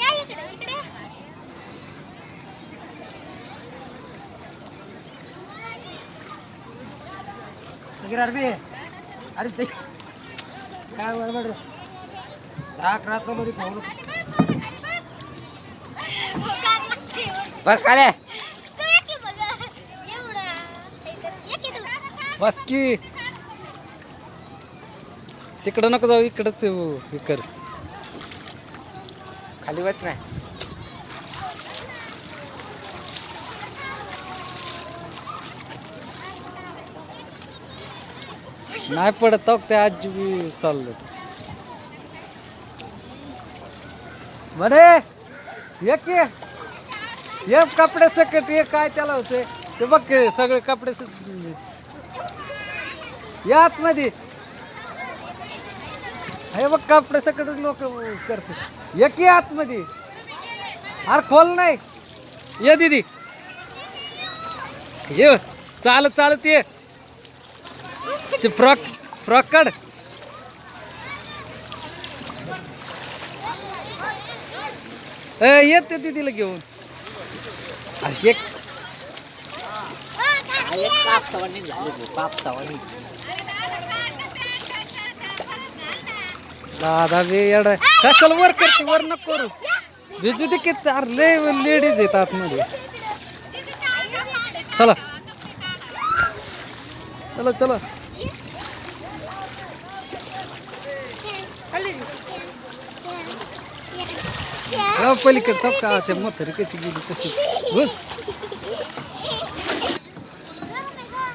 या इकडे इकडे. तक्रार बे अरे ते काय बरोबर राख रात्रमध्ये पाहू खाली बस मला खाली बस हो, कार लागते बस. बस खाले तू ये की बघा एवढा ये की तू बस की. तिकडं नको जाऊ इकडंच हे कर. खाली बस नाही नाही पडत हो ते आजीबी चाललं. म्हणे ये की. ये कपडे सकट ये काय त्याला होते. ते बघ सगळे कपडे या आतमध्ये हे बघ कपडे सकटच लोक करते. ये की आतमध्ये. अरे खोल नाही. ये दीदी. ये चालत चालत ये. ते फ्रॉक फ्रॉक काढ. येते दीदीला घेऊन. अरे एक दादा बे येड कशाला वर करते वर नको करू। भिजू दे किती अरे लय लेडीज़ आहेत आतमध्ये। चला। चला चला। पलीकडे तो का ते म्हातारी कशी गेली तशी. बस.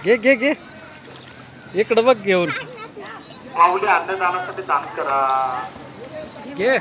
घे घे घे. इकडे बघ घेऊन. माऊली अन्नदानासाठी दान करा. घे.